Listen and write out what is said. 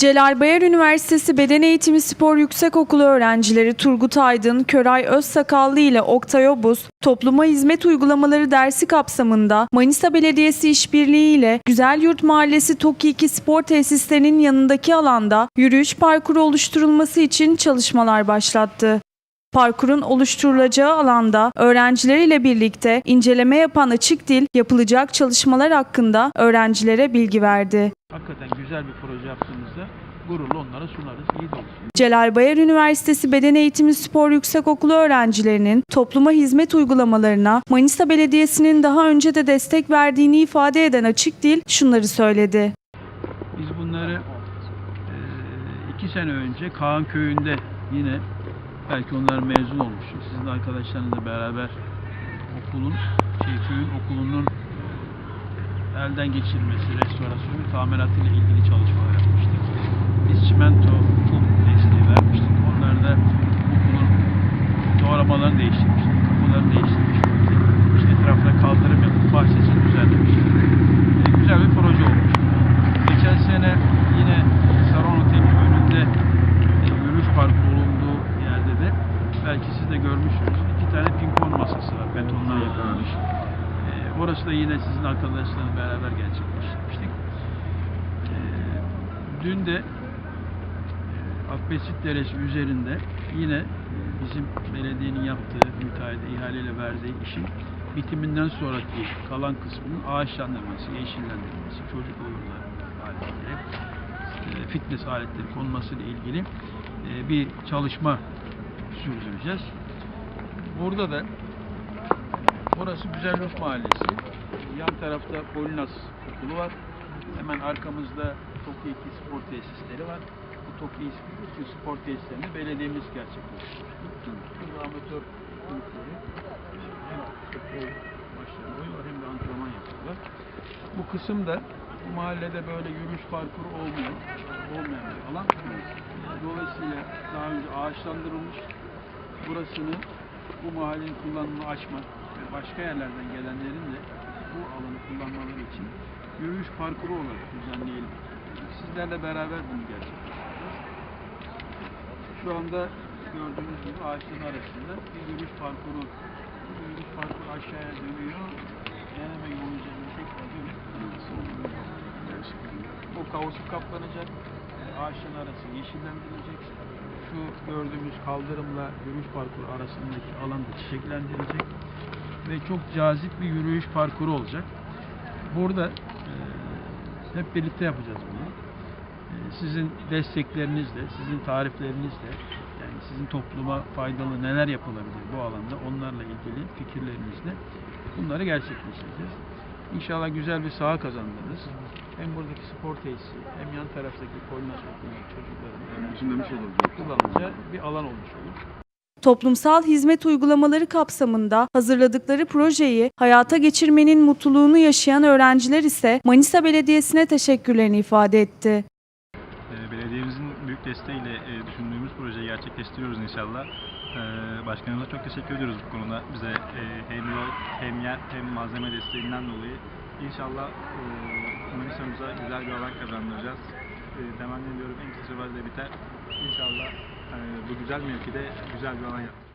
Celal Bayar Üniversitesi Beden Eğitimi Spor Yüksekokulu öğrencileri Turgut Aydın, Köray Özsakallı ile Oktay Obuz, Topluma Hizmet Uygulamaları dersi kapsamında Manisa Belediyesi işbirliği ile Güzel Yurt Mahallesi TOKİ 2 spor tesislerinin yanındaki alanda yürüyüş parkuru oluşturulması için çalışmalar başlattı. Parkurun oluşturulacağı alanda öğrencileriyle birlikte inceleme yapan açık dil yapılacak çalışmalar hakkında öğrencilere bilgi verdi. Hakikaten güzel bir proje yaptığımızda gururla onlara sunarız. İyi de olur. Celal Bayar Üniversitesi Beden Eğitimi Spor Yüksekokulu öğrencilerinin topluma hizmet uygulamalarına Manisa Belediyesi'nin daha önce de destek verdiğini ifade eden Açık Dil şunları söyledi. Biz bunları iki sene önce Kaan Köyü'nde yine belki onlar mezun olmuştur. Sizin arkadaşlarınızla beraber okulun, şey köyün okulunun elden geçirilmesi, restorasyonu tamiratıyla ilgili çalışmalar yapmıştık. Biz çimento, kum desteği vermiştik. Onlar da okulun doğramalarını değiştirmiştik, kapılarını değiştirmiştik. İşte etrafına kaldırım yapıp bahçesini düzenlemiştik. E, güzel bir proje olmuş. Geçen sene yine Saron Otel'in önünde e, yürüyüş parkı bulunduğu yerde de belki siz de görmüşsünüz. iki tane pimpon masası var. Betondan yapılmış. E, orası da yine sizin arkadaşlarla beraber gerçekleştirmiştik. E, dün de e, Akbesit Deresi üzerinde yine e, bizim belediyenin yaptığı müteahhide ihaleyle verdiği işin bitiminden sonraki kalan kısmının ağaçlandırması, yeşillendirilmesi, çocuk oyunları aletleri, e, fitness aletleri konmasıyla ilgili bir çalışma sürdüreceğiz. Burada da Burası Güzelhof Mahallesi. Yan tarafta Polinas Okulu var. Hemen arkamızda 2 spor tesisleri var. Bu 2 spor tesislerini belediyemiz gerçekleştiriyor. Burada amatör kulüpleri hem futbol maçları oynuyorlar hem de antrenman yapıyorlar. Bu kısımda bu mahallede böyle yürüyüş parkuru olmayan, olmayan bir alan. Dolayısıyla daha önce ağaçlandırılmış. Burasını bu mahallenin kullanımını açmak ve başka yerlerden gelenlerin de bu alanı kullanmaları için yürüyüş parkuru olarak düzenleyelim. Sizlerle beraber bunu gerçekleştireceğiz. Şu anda gördüğünüz gibi ağaçların arasında bir yürüyüş parkuru. Bu yürüyüş parkuru aşağıya dönüyor. Deneme yolu üzerinde tekrar dönüp bu kavusu kaplanacak. Ağaçların arası yeşillendirilecek. Şu gördüğümüz kaldırımla yürüyüş parkuru arasındaki alan da çiçeklendirilecek. Ve çok cazip bir yürüyüş parkuru olacak. Burada e, hep birlikte yapacağız bunu. E, sizin desteklerinizle, sizin tariflerinizle, yani sizin topluma faydalı neler yapılabilir bu alanda onlarla ilgili fikirlerinizle bunları gerçekleştireceğiz. İnşallah güzel bir saha kazandırırız. Hem buradaki spor tesisi hem yan taraftaki Polinas Okulu'nun çocukların Düşünmemiş oluruz. kullanacağı bir alan olmuş olur. Toplumsal hizmet uygulamaları kapsamında hazırladıkları projeyi hayata geçirmenin mutluluğunu yaşayan öğrenciler ise Manisa Belediyesi'ne teşekkürlerini ifade etti. Ee, Belediyemizin büyük desteğiyle e, düşündüğümüz projeyi gerçekleştiriyoruz inşallah. Ee, Başkanımıza çok teşekkür ediyoruz bu konuda. Bize e, hem yol, hem yer, hem malzeme desteğinden dolayı. İnşallah e, Manisa'mıza güzel bir alan kazandıracağız. Temenni ediyorum en kısa sürede biter. İnşallah e, bu güzel mevkide güzel bir alan yapacağız.